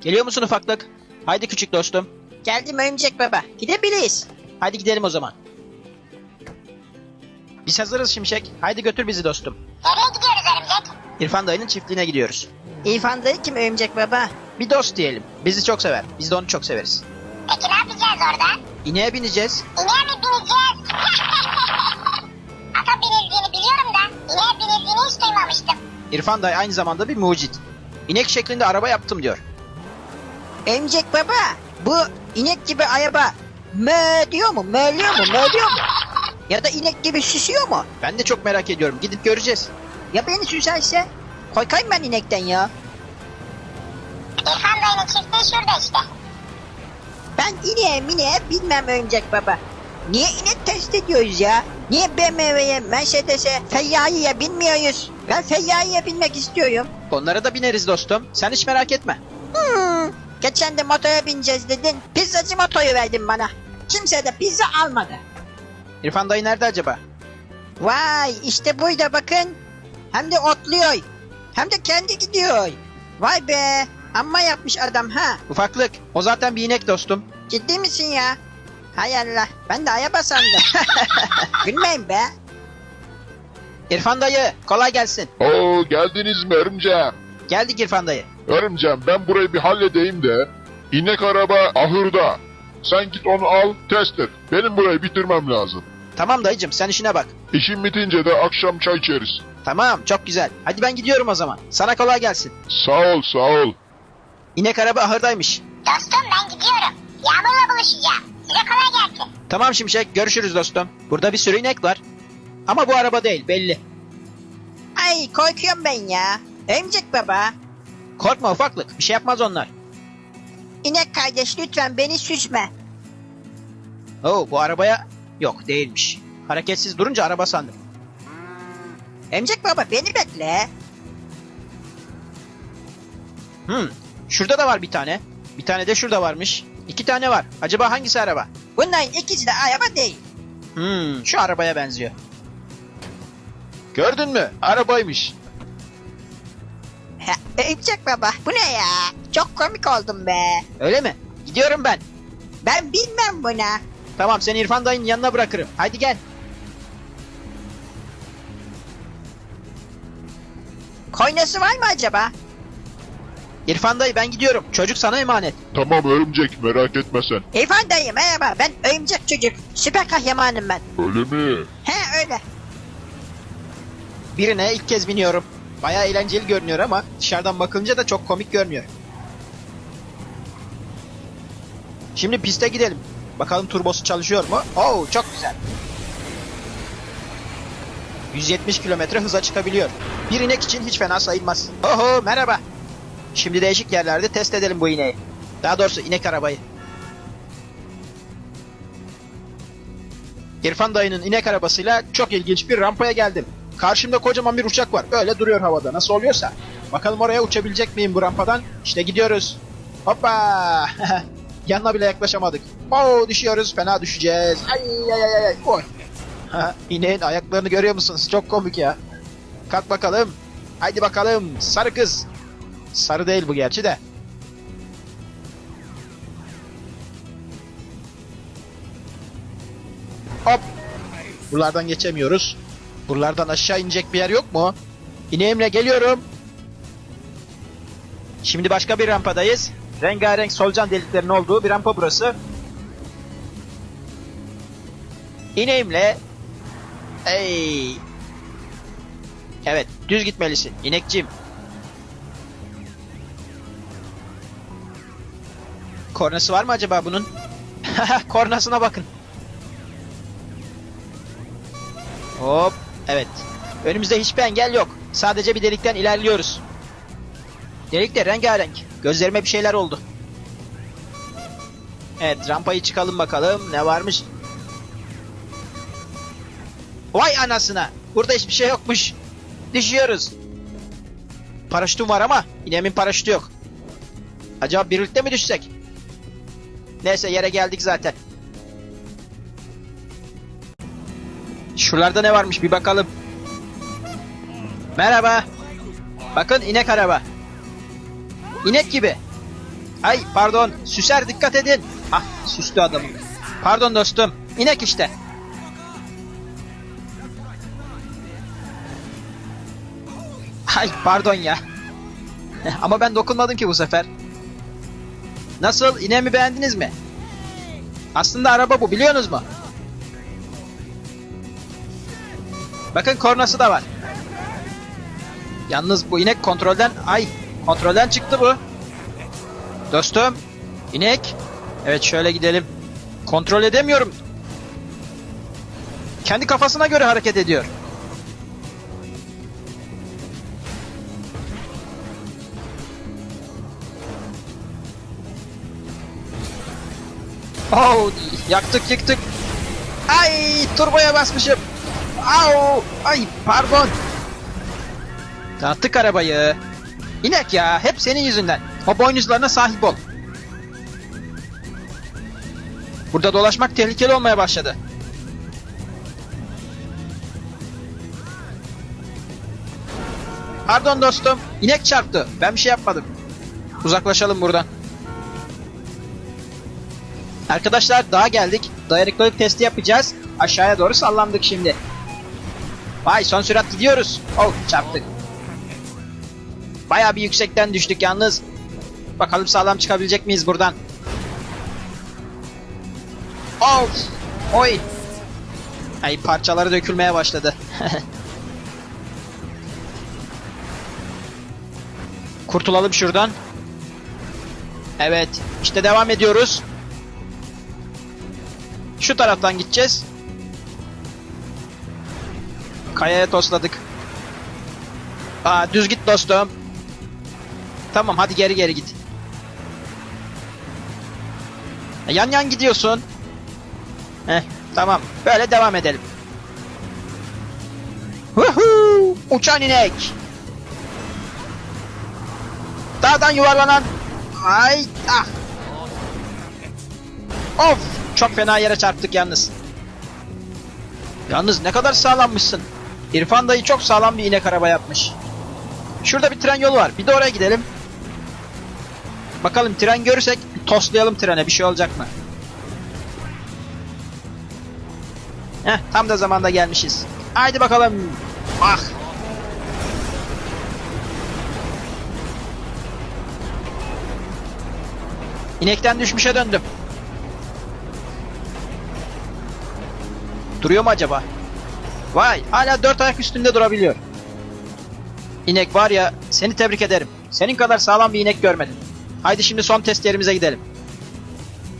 Geliyor musun ufaklık? Haydi küçük dostum. Geldim örümcek baba. Gidebiliriz. Haydi gidelim o zaman. Biz hazırız Şimşek. Haydi götür bizi dostum. Nereye gidiyoruz örümcek? İrfan dayının çiftliğine gidiyoruz. İrfan dayı kim örümcek baba? Bir dost diyelim. Bizi çok sever. Biz de onu çok severiz. Peki ne yapacağız orada? İneğe bineceğiz. İneğe mi bineceğiz? Ata binildiğini biliyorum da ineğe binildiğini hiç duymamıştım. İrfan dayı aynı zamanda bir mucit. İnek şeklinde araba yaptım diyor. Örümcek baba. Bu inek gibi araba mö diyor mu? Mölüyor mu? Mölüyor mu? Ya da inek gibi süsüyor mu? Ben de çok merak ediyorum. Gidip göreceğiz. Ya beni süserse? Korkayım ben inekten ya. İrfan dayının çiftliği şurada işte. Ben ineğe mineğe bilmem örümcek baba. Niye inek test ediyoruz ya? Niye BMW'ye, Mercedes'e, Feyyai'ye binmiyoruz? Ben Feyyai'ye binmek istiyorum. Onlara da bineriz dostum. Sen hiç merak etme. Hmm. Geçen de motora bineceğiz dedin. Pizzacı motoru verdin bana. Kimse de pizza almadı. İrfan dayı nerede acaba? Vay işte burada bakın. Hem de otluyor. Hem de kendi gidiyor. Vay be. Amma yapmış adam ha. Ufaklık. O zaten bir inek dostum. Ciddi misin ya? Hay Allah. Ben de araba sandım. Gülmeyin be. İrfan dayı kolay gelsin. Oo geldiniz mi örümceğim? Geldik İrfan dayı. Örümceğim ben burayı bir halledeyim de. İnek araba ahırda. Sen git onu al test et. Benim burayı bitirmem lazım. Tamam dayıcım sen işine bak. İşim bitince de akşam çay içeriz. Tamam çok güzel. Hadi ben gidiyorum o zaman. Sana kolay gelsin. Sağ ol sağ ol. İnek araba ahırdaymış. Dostum ben gidiyorum. Yağmurla buluşacağım. Size kolay gelsin. Tamam Şimşek görüşürüz dostum. Burada bir sürü inek var. Ama bu araba değil belli. Ay korkuyorum ben ya. Örümcek baba. Korkma ufaklık bir şey yapmaz onlar. İnek kardeş lütfen beni süsme. Oo bu arabaya yok değilmiş. Hareketsiz durunca araba sandım. Örümcek baba beni bekle. Hmm şurada da var bir tane. Bir tane de şurada varmış. İki tane var. Acaba hangisi araba? Bunların ikisi de araba değil. Hmm şu arabaya benziyor. Gördün mü? Arabaymış. Örümcek baba bu ne ya? Çok komik oldum be. Öyle mi? Gidiyorum ben. Ben bilmem buna. Tamam seni İrfan dayının yanına bırakırım. Haydi gel. Koynası var mı acaba? İrfan dayı ben gidiyorum. Çocuk sana emanet. Tamam örümcek merak etme sen. İrfan dayı merhaba ben örümcek çocuk. Süper kahramanım ben. Öyle mi? He öyle. Birine ilk kez biniyorum. Bayağı eğlenceli görünüyor ama dışarıdan bakınca da çok komik görünüyor. Şimdi piste gidelim. Bakalım turbosu çalışıyor mu? Oo çok güzel. 170 kilometre hıza çıkabiliyor. Bir inek için hiç fena sayılmaz. Oho merhaba. Şimdi değişik yerlerde test edelim bu ineği. Daha doğrusu inek arabayı. İrfan dayının inek arabasıyla çok ilginç bir rampaya geldim. Karşımda kocaman bir uçak var. Öyle duruyor havada. Nasıl oluyorsa. Bakalım oraya uçabilecek miyim bu rampadan? İşte gidiyoruz. Hoppa! Yanına bile yaklaşamadık. Oo düşüyoruz. Fena düşeceğiz. Ay ay ay ay. Oy. İneğin ayaklarını görüyor musunuz? Çok komik ya. Kalk bakalım. Haydi bakalım. Sarı kız. Sarı değil bu gerçi de. Hop. Buralardan geçemiyoruz. Buralardan aşağı inecek bir yer yok mu? İneğimle geliyorum. Şimdi başka bir rampadayız. Rengarenk solucan deliklerinin olduğu bir rampa burası. İneğimle Ey. Evet, düz gitmelisin inekçim. Kornası var mı acaba bunun? Kornasına bakın. Hop. Evet. Önümüzde hiçbir engel yok. Sadece bir delikten ilerliyoruz. Delik de rengarenk. Gözlerime bir şeyler oldu. Evet rampayı çıkalım bakalım. Ne varmış? Vay anasına. Burada hiçbir şey yokmuş. Düşüyoruz. Paraşütüm var ama inemin paraşütü yok. Acaba birlikte mi düşsek? Neyse yere geldik zaten. Şuralarda ne varmış bir bakalım. Merhaba. Bakın inek araba. İnek gibi. Ay pardon süser dikkat edin. Ah süslü adamım. Pardon dostum. İnek işte. Ay pardon ya. Ama ben dokunmadım ki bu sefer. Nasıl? İneğimi beğendiniz mi? Aslında araba bu biliyorsunuz mu? Bakın kornası da var. Yalnız bu inek kontrolden... Ay! Kontrolden çıktı bu. Dostum. inek. Evet şöyle gidelim. Kontrol edemiyorum. Kendi kafasına göre hareket ediyor. Oh, yaktık yıktık. Ay, turboya basmışım. Au, ay pardon. Dağıttık arabayı. İnek ya, hep senin yüzünden. O boynuzlarına sahip ol. Burada dolaşmak tehlikeli olmaya başladı. Pardon dostum, inek çarptı. Ben bir şey yapmadım. Uzaklaşalım buradan. Arkadaşlar dağa geldik. Dayanıklılık testi yapacağız. Aşağıya doğru sallandık şimdi. Vay son sürat gidiyoruz. Oh çarptık. Baya bir yüksekten düştük yalnız. Bakalım sağlam çıkabilecek miyiz buradan? Of! Oy! Ay parçaları dökülmeye başladı. Kurtulalım şuradan. Evet, işte devam ediyoruz. Şu taraftan gideceğiz. Kayaya tosladık. Aa, düz git dostum. Tamam hadi geri geri git. E, Yan yan gidiyorsun. Heh, tamam. Böyle devam edelim. Woohoo! Uçan inek. Dağdan yuvarlanan. Ay ah. Of! Çok fena yere çarptık yalnız. Yalnız ne kadar sağlammışsın. İrfan dayı çok sağlam bir inek araba yapmış. Şurada bir tren yolu var. Bir de oraya gidelim. Bakalım tren görürsek toslayalım trene. Bir şey olacak mı? Heh, tam da zamanda gelmişiz. Haydi bakalım. Ah. İnekten düşmüşe döndüm. Duruyor mu acaba? Vay hala dört ayak üstünde durabiliyor. İnek var ya seni tebrik ederim. Senin kadar sağlam bir inek görmedim. Haydi şimdi son test yerimize gidelim.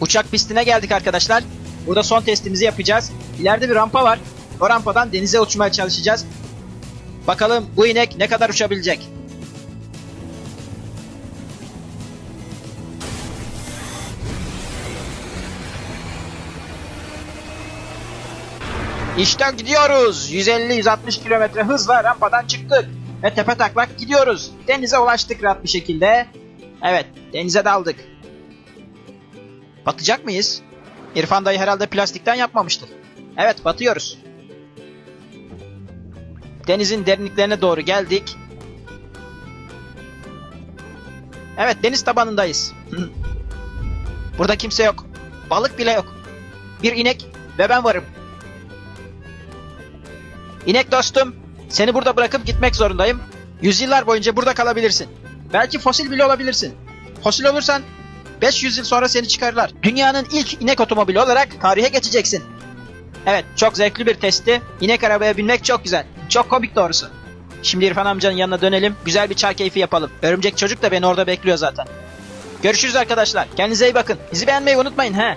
Uçak pistine geldik arkadaşlar. Burada son testimizi yapacağız. İleride bir rampa var. O rampadan denize uçmaya çalışacağız. Bakalım bu inek ne kadar uçabilecek. İşte gidiyoruz. 150-160 kilometre hızla rampadan çıktık. Ve tepe taklak gidiyoruz. Denize ulaştık rahat bir şekilde. Evet denize daldık. Batacak mıyız? İrfan dayı herhalde plastikten yapmamıştır. Evet batıyoruz. Denizin derinliklerine doğru geldik. Evet deniz tabanındayız. Burada kimse yok. Balık bile yok. Bir inek ve ben varım. İnek dostum, seni burada bırakıp gitmek zorundayım. Yüzyıllar boyunca burada kalabilirsin. Belki fosil bile olabilirsin. Fosil olursan 500 yıl sonra seni çıkarırlar. Dünyanın ilk inek otomobili olarak tarihe geçeceksin. Evet, çok zevkli bir testti. İnek arabaya binmek çok güzel. Çok komik doğrusu. Şimdi İrfan amcanın yanına dönelim. Güzel bir çay keyfi yapalım. Örümcek çocuk da beni orada bekliyor zaten. Görüşürüz arkadaşlar. Kendinize iyi bakın. Bizi beğenmeyi unutmayın he.